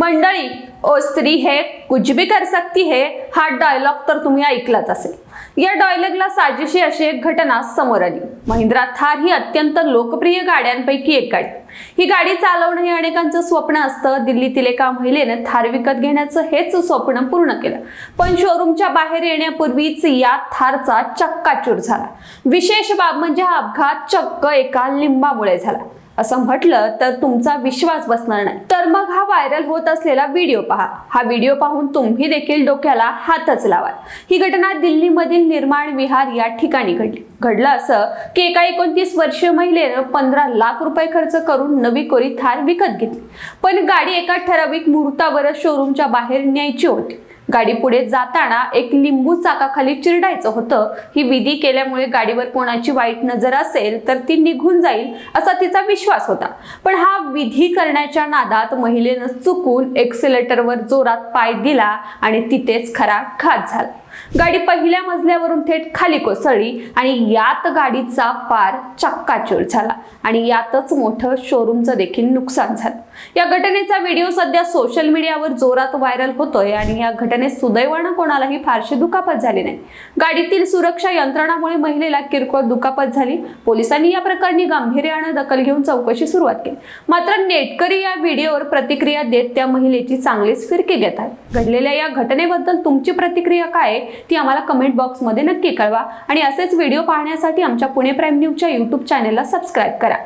मंडळी ओ स्त्री है कुछ भी कर सकती है हा डायलॉग तर तुम्ही ऐकलाच असेल. या डायलॉगला साजेशी अशी एक घटना समोर आली. महिंद्रा थार ही अत्यंत लोकप्रिय गाड्यांपैकी एक गाडी ही गाडी चालवणं हे अनेकांचं स्वप्न असतं. दिल्लीतील एका महिलेनं थार विकत घेण्याचं हेच स्वप्न पूर्ण केलं. पण शोरूमच्या बाहेर येण्यापूर्वीच या थारचा चक्काचूर झाला. विशेष बाब म्हणजे हा अपघात चक्क एका लिंबामुळे झाला. असं म्हटलं तर तुमचा विश्वास बसणार नाही. तर मग हा व्हायरल होत असलेला व्हिडिओ पहा. हा व्हिडिओ पाहून तुम्ही देखील डोक्याला हातच लावाल. ही घटना दिल्लीमधील निर्माण विहार या ठिकाणी घडली. घडलं असं की एका एकोणतीस वर्षीय महिलेनं पंधरा लाख रुपये खर्च करून नवी कोरी थार विकत घेतली. पण गाडी एका ठराविक मुहूर्तावरच शोरूमच्या बाहेर न्यायची होती. गाडी पुढे जाताना एक लिंबू चाकाखाली चिरडायचं होतं. ही विधी केल्यामुळे गाडीवर कोणाची वाईट नजर असेल तर ती निघून जाईल असा तिचा विश्वास होता. पण हा विधी करण्याच्या नादात महिलेनं चुकून एक्सिलेटरवर जोरात पाय दिला आणि तिथेच खरा घात झाला. गाडी पहिल्या मजल्यावरून थेट खाली कोसळली आणि यात गाडीचा पार चक्काचूर झाला आणि यातच मोठं शोरूमचं देखील नुकसान झालं. या घटनेचा व्हिडिओ सध्या सोशल मीडियावर जोरात व्हायरल होतोय आणि या घटनेत सुदैवानं कोणालाही फारशी दुखापत झाली नाही. गाडीतील सुरक्षा यंत्रणामुळे महिलेला किरकोळ दुखापत झाली. पोलिसांनी या प्रकरणी गांभीर्यानं दखल घेऊन चौकशी सुरुवात केली. मात्र नेटकरी या व्हिडिओवर प्रतिक्रिया देत त्या महिलेची चांगलीच फिरकी घेत आहेत घडलेल्या या घटनेबद्दल तुमची प्रतिक्रिया काय आहे ती आम्हाला कमेंट बॉक्समध्ये नक्की कळवा. आणि असेच व्हिडिओ पाहण्यासाठी आमच्या पुणे प्राईम न्यूजच्या यूट्यूब चॅनेलला सबस्क्राईब करा.